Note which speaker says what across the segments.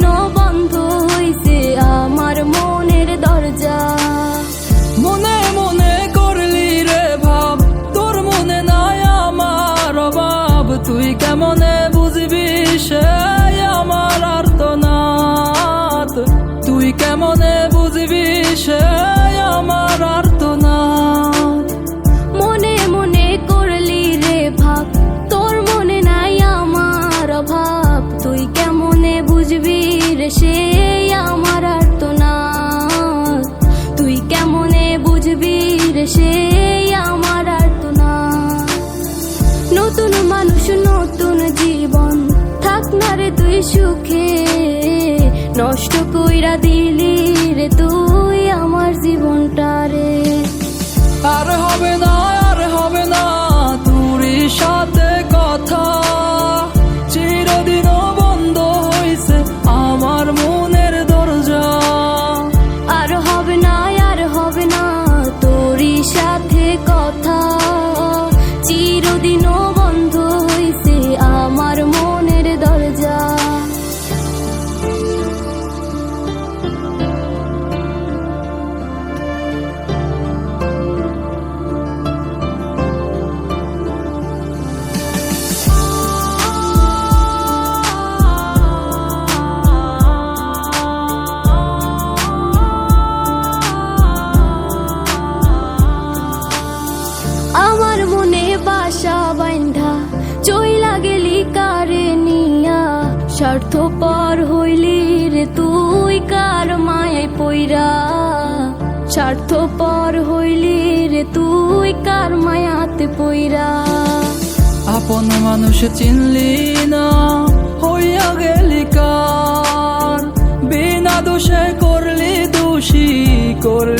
Speaker 1: চিরদিনও বন্ধ হইছে আমার মনের দরজা? মনে মনে করলি রে ভাব, তোর মনে নাই আমার অভাব। তুই কেমনে
Speaker 2: সুখে নষ্ট কইরা স্বার্থ পর হইলি রে তুই কার মায় পইরা? স্বার্থ পর হইলি রে তুই কার মায়াতে পইরা?
Speaker 1: আপন মানুষ চিনলি না, হইয়া গেলি কার? বিনা দোষে করলি দোষী, করলি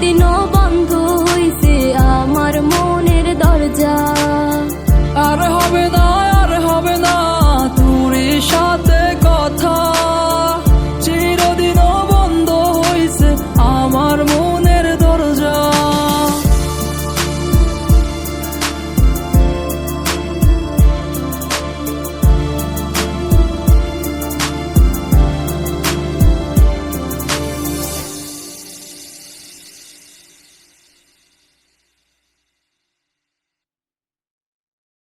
Speaker 2: continuó.